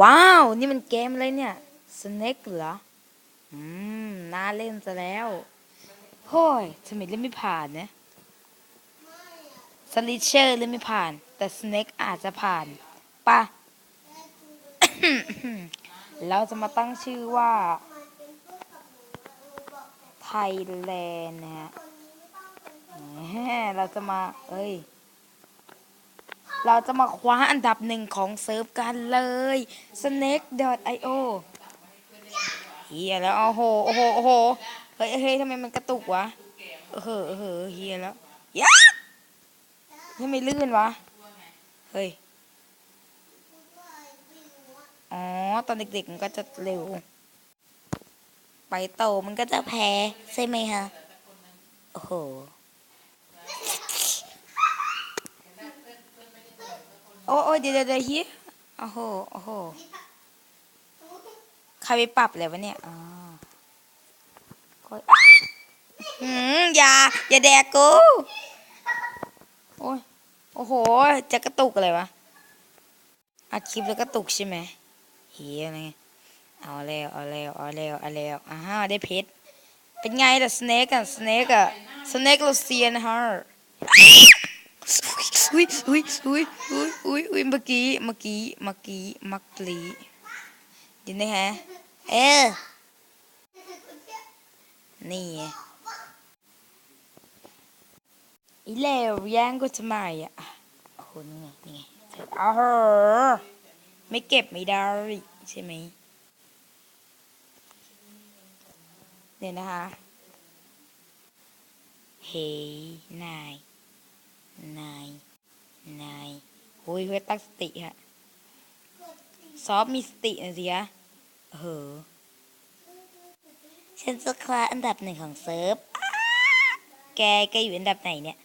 ว้าว นี่มันเกมอะไรเนี่ยสเน็กเหรอ อืม น่าเล่นซะแล้วโฮ้ยทำไมเล่นไม่ผ่านเนี่ยสลิเชอร์เล่นไม่ผ่าน แต่สเน็กอาจจะผ่านปะเราจะมาตั้งชื่อว่า ไทยแลนด์นะฮะเราจะมา เอ้ย เราจะมาคว้าอันดับหนึ่งของเซิร์ฟกันเลย snake.io เฮียแล้วโอ้โหโอ้โหโอ้โหเฮ้ยเฮ้ยทำไมมันกระตุกวะเออเออเอเฮียแล้วยะทำไมลื่นวะเฮ้ยอ๋อตอนเด็กๆมันก็จะเร็ว ไปโตมันก็จะแพ้ใช่ไหมฮะโอ้โห โอ้โอ้เดี๋ยวเดี๋ยวเฮียโอ้โหโอ้โหใครไปปรับเลยวะเนี่ยอ๋ออยหืมอย่า อย่าแดกกูโอ้ยโอ้โห จะกระตุกอะไรวะอัดคลิปแล้วกระตุกใช่ไหมเฮียอะไรเงี้ยเอาแล้วเอาแล้วเอาแล้วเอาแล้วอ้าวได้เพชรเป็นไงล่ะสเนกอะสเนกอะสเนกโลเซียนฮะ อุ้ยอุ้ยอุ้ยอุ้ยอุ้ยอุ้ยเมื่อกี้เมื่อกี้เมื่อกี้เมื่อกี้เดี๋ยวนะฮะเออนี่ไงอีเลวย่งกูทำไมอะโอ้โหนี่ไงนี่ไงเอาเหอไม่เก็บไม่ได้ใช่ไหมเดี๋ยวนะคะเฮ้ยนายนาย นายโอ้ยเพื่อตั้งสติฮะซอฟมีสติหน่อยสิฮะเออฉันจะคว้าอันดับหนึ่งของเซิร์ฟ แกแกอยู่อันดับไหนเนี่ย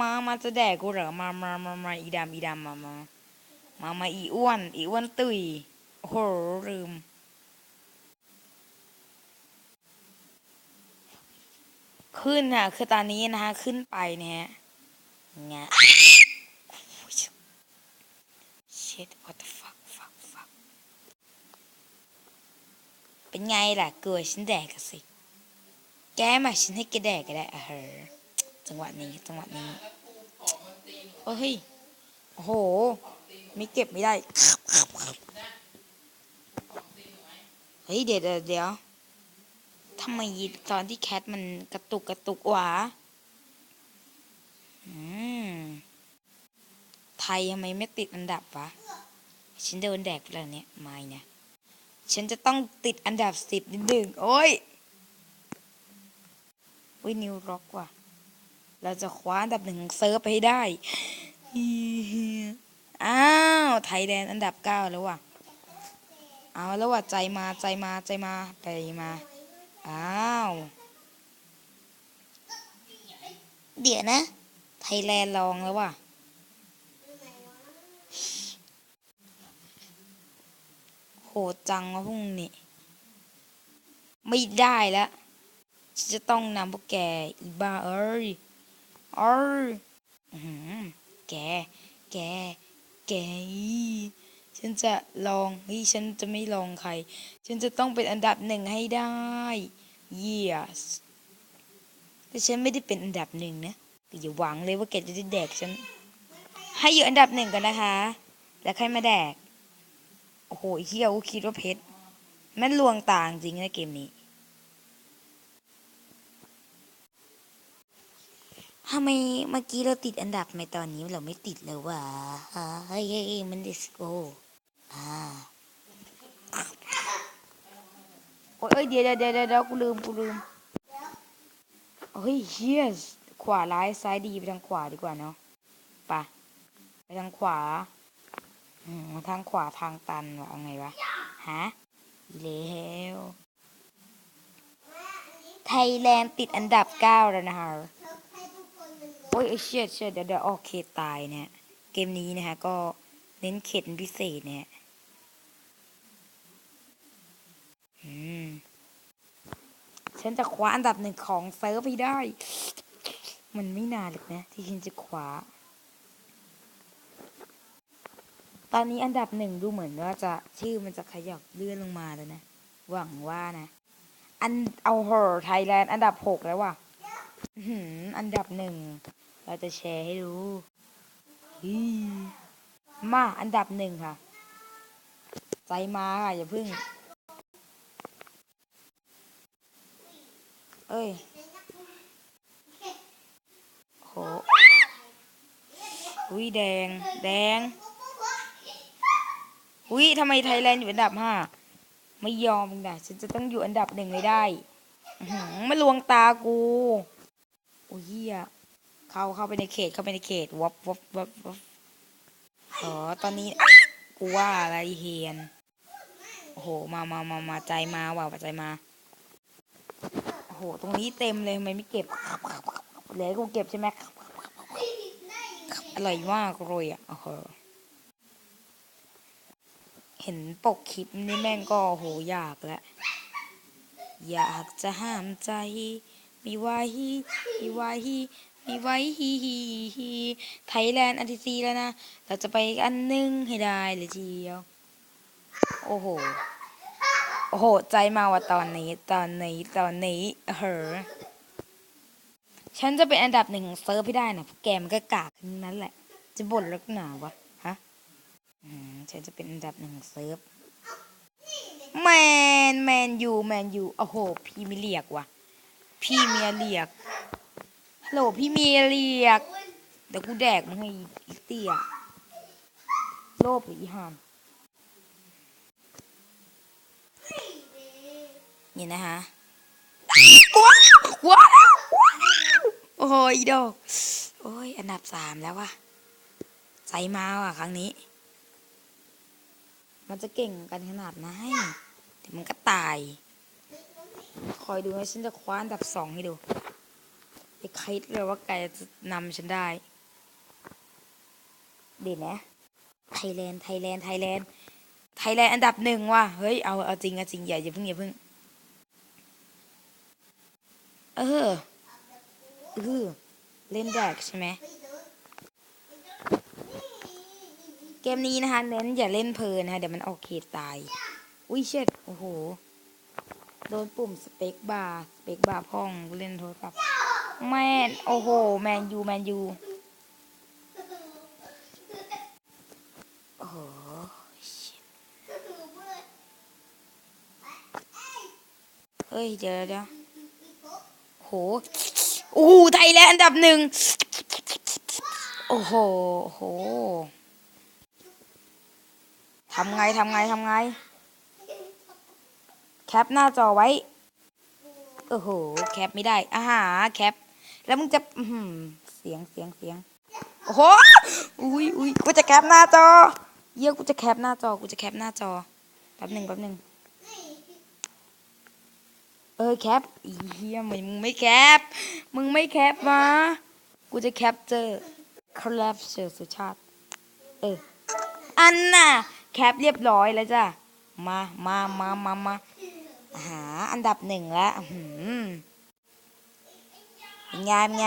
มา มาจะแดกกูเหรอ มามามามาอีดำอีดำมามามา มาอีอ้วน อีอ้วนตุยโอ้โหลืม ขึ้นค่ะคือตอนนี้นะคะขึ้นไปเนี่ยฮะ ง shit what the fuck fuck fuck เป็นไงล่ะกลัวฉันแดกอะสิ แกมาฉันให้แกแดกก็ได้อะเฮอจังหวะนี้จังหวะนี้โอ้ยโอ้โห ไม่เก็บไม่ได้ เฮ้ยเดี๋ยวเดี๋ยวทำไมตอนที่แคทมันกระตุกกระตุกหวะ ไทยทำไมไม่ติดอันดับวะ ฉันโดนแดกไปแล้วเนี่ย ไม่เนะฉันจะต้องติดอันดับสิบนิดหนึ่งโอ้ยวินิวร็อกว่ะ เราจะคว้าอันดับหนึ่งเซิร์ฟไปให้ได้ อ้าว ไทยแลนด์อันดับเก้าแล้วว่ะ เอาแล้วว่ะ ใจมาใจมาใจมาใจมา อ้าว เดี๋ยวนะ ไทยแลนด์ลองแล้วว่ะ โหดจังวะพวกนี้ ไม่ได้แล้วฉันจะต้องนำพวกแกอีบ้าเอ้ยเอ้ยแก แก แก ฉันจะลองเฮ้ยฉันจะไม่ลองใคร ฉันจะต้องเป็นอันดับหนึ่งให้ได้ yes แต่ฉันไม่ได้เป็นอันดับหนึ่งนะ แต่อย่าหวังเลยว่าแกจะได้แดกฉัน ให้อยู่อันดับหนึ่งก่อนนะคะ แล้วค่อยมาแดก โอ้โหเฮียกูคิดว่าเพชรแม่นลวงตาจริงนะเกมนี้ทำไมเมื่อกี้เราติดอันดับไม่ตอนนี้เราไม่ติดเลยวะเฮ้ยมันดิสโก้อ่าโอ้ยเดี๋ยวเดี๋ยวเดี๋ยวเดี๋ยวกูลืมกูลืมเฮ้ยเฮีย ขวาร้ายซ้ายดีไปทางขวาดีกว่าเนาะไปะไปทางขวาอืมทางขวาทางตันวะเอาไงวะฮะแล้วไทยแลนด์ติดอันดับเก้าแล้วนะคะโอ้ยเชี่ยเชี่ยเดี๋ยวเดี๋ยวโอเคตายเนี่ยเกมนี้นะคะก็เน้นเข็ดเป็นพิเศษเนี่ยอืมฉันจะคว้าอันดับหนึ่งของเซิร์ฟไปได้ มันไม่นานหรอกนะ ที่ฉันจะคว้าตอนนี้อันดับหนึ่งดูเหมือนว่าจะชื่อมันจะขยับเลื่อนลงมาแล้วนะ หวังว่านะ อันเอาเหอไทยแลนด์อันดับหกแล้วว่ะอืออันดับหนึ่ง เราจะแชร์ให้ดูฮีมาอันดับหนึ่งค่ะ ใจมาค่ะ อย่าพึ่ง เอ้ย โหอุ้ยแดง แดง อุ้ยทำไมไทยแลนด์อยู่อันดับห้าไม่ยอมนะฉันจะต้องอยู่อันดับหนึ่งเลยได้หือมาลวงตากู โอ้ยเหี้ยเข้าเข้าไปในเขตเข้าไปในเขตวับวับวับวับอ๋อตอนนี้กูว่าอะไรเฮียนโอ้โหมามามามาใจมาว่ะใจมาโอ้โหตรงนี้เต็มเลยทำไมไม่เก็บ เหลือกูเก็บใช่ไหมอร่อยมากเลยอะโอ้โหเห็นปกคลิปนี่แม่งก็โหอยากแล้วอยากจะห้ามใจมีไหวมีไหวมีไหวฮีฮีฮีไทยแลนด์อันที่สี่แล้วนะ เราจะไปอันหนึงให้ได้เลยทีเดียว โอ้โห โอ้โห ใจมาว่าตอนนี้ ตอนนี้ ตอนนี้เฮ้อ ฉันจะเป็นอันดับหนึ่งของเซิร์ฟให้ได้นะพวกแกมันก็กากทั้งนั้นแหละ จะบ่นลักหนาวะฮะอืมฉันจะเป็นอันดับหนึ่งของเซิร์ฟแมนแมนยูแมนยูโอ้โห พี่ม่เรียกว่ะพี่เมียเรียกฮัลโหลพี่เมียเรียกเดี๋ยวกูแดกมึงให้อีเตี้ยโลภหรืออีหานนี่นะฮะว้าวว้า ยอีดอกโอ้ย อันดับสามแล้วว่ะใจมาว่ะ ครั้งนี้ มันจะเก่งกันขนาดไหนเดี๋ยวมันก็ตาย คอยดูนะฉันจะคว้าอันดับสองให้ดูไปคิดเลยว่าแกจะนำฉันได้ด่นนะไทยแลนด์ ไทยแลนด์ ไทยแลนด์ ไทยแลนด์อันดับหนึ่งว่ะ เฮ้ย เอา เอาจริงเอาจริงอย่าอย่าเพิ่งอย่าเพิ่ง เออ เออ เล่นแดกใช่ไหมเกมนี้นะคะเน้นอย่าเล่นเพลินนะคะเดี๋ยวมันออกเขตตาย อุ้ยเช็ดโอ้โห โดนปุ่มสเปกบาร์สเปกบาร์พ่องเล่นโทรศัพท์แมนโอ้โห แมนยูแมนยูโอ้โหเฮ้ยเดี๋ยวเดี๋ยวโห อ้โหไทยแลนด์อันดับหนึ่งโอ้โหโหทำไงทำไงทำไง แคปหน้าจอไว้ โอ้โห แคปไม่ได้อาหาแคป แล้วมึงจะเสียงเสียงเสียงโอ้โหอุ้ยอุ้ยกูจะแคปหน้าจอ เยี่ยกูจะแคปหน้าจอ กูจะแคปหน้าจอ แป๊บหนึ่งแป๊บหนึ่ง เออแคปอีเหี้ยมึงไม่แคป มึงไม่แคปมา กูจะแคปเจอคอลบเจอสุชาติ เออ อันน่ะ แคปเรียบร้อยแล้วจ้ะ มา มา มา มา มาหาอันดับหนึ่งแล้วหืมเป็นไงเป็นไง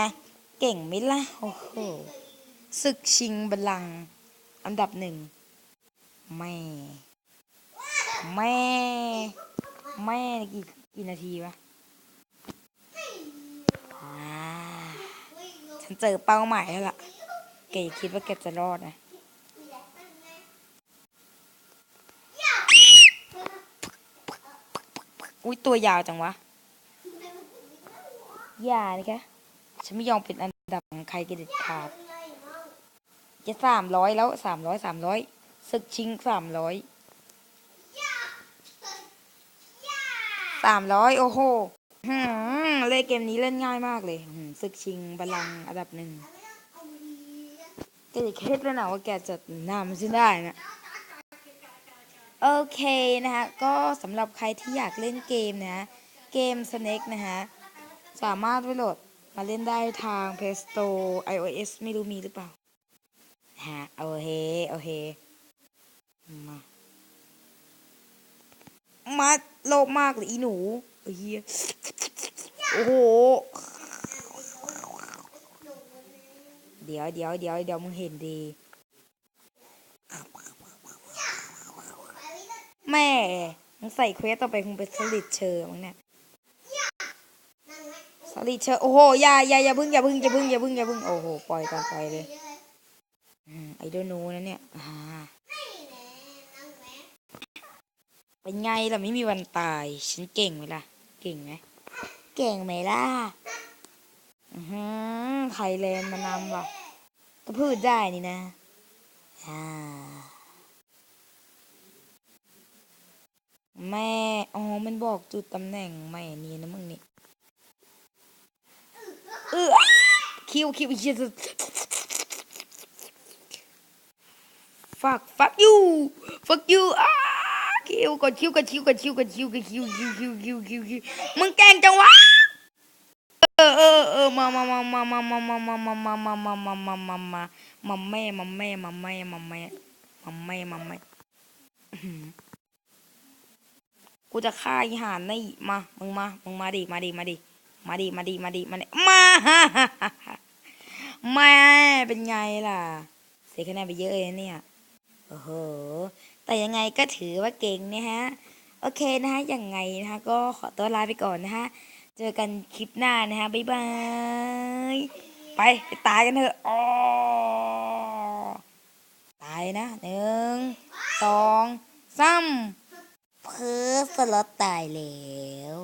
เก่งไหมล่ะ โอ้โห ศึกชิงบัลลังก์อันดับหนึ่ง แม่ แม่ แม่กี่ กี่นาทีวะอ่าฉันเจอเป้าหมายแล้วล่ะแกอย่าคิดว่าแกจะรอดนะอุ้ยตัวยาวจังวะ อย่านี่แกฉันไม่ยอมเป็นอันดับของใครกันเด็ดขาด จะสามร้อยแล้วสามร้อยสามร้อยศึกชิงสามร้อย สามร้อยโอ้โหเล่นเกมนี้เล่นง่ายมากเลยหืมศึกชิงบัลลังอันดับหนึ่งแกจะคิดแล้วนะว่าแกจะนำฉันได้นะ โอเคนะคะ ก็สำหรับใครที่อยากเล่นเกมนะ เกม Snake นะคะสามารถไปโหลดมาเล่นได้ทาง Play Store iOS ไม่รู้มีหรือเปล่าฮะโอเค โอเค มา มา โลภมากเลยอีหนูเฮียโอ้โห เดี๋ยวเดี๋ยวเดี๋ยวเดี๋ยวมึงเห็นดี แม่มึงใส่เควสต่อไปคงเป็นสลิดเชอร์มั้งเนี่ยสลิดเชอร์โอ้โหอย่าอย่าอย่าพึ่งอย่าพึ่งอย่าพึ่งอย่าพึ่งอย่าพึ่งโอ้โหปล่อยก่อไปเลยไอเดนูนะเนี่ยอ่า เป็นไงล่ะไม่มีวันตาย ฉันเก่งไหมล่ะ เก่งไหมเก่งไหมล่ะอือหือไทยแลนด์มานำว่ะก็พูดได้นี่นะอ่าแม่ อ๋อ มันบอกจุดตำแหน่งแม่นี่นะมึงนี่เออคิวคิวเฮียสุด fuck fuck you fuck you อ้า คิวกดคิวกดคิวกดคิวกดคิวกดคิวคิวคิวคิวคิวคิวมึงแกงจังวะเออเออเออมามามามามามามามามามามามามามามามามาแม่มาแม่มาแม่มาแม่มาแม่มาแม่กูจะฆ่าอีหานนี่มามึงมามึงมาดิมาดิมาดิมาดิมาดิมาดิมาดิมาแม่เป็นไงล่ะเสียคะแนนไปเยอะเลยเนี่ย โอ้โห แต่ยังไงก็ถือว่าเก่งนะฮะ โอเคนะฮะ ยังไงนะฮะ ก็ขอตัวลาไปก่อนนะฮะ เจอกันคลิปหน้านะฮะ บ๊ายบาย ไปไปตายกันเถอะอ๋อตายนะหนึ่งสองสามเพื่อสลอตตายแล้ว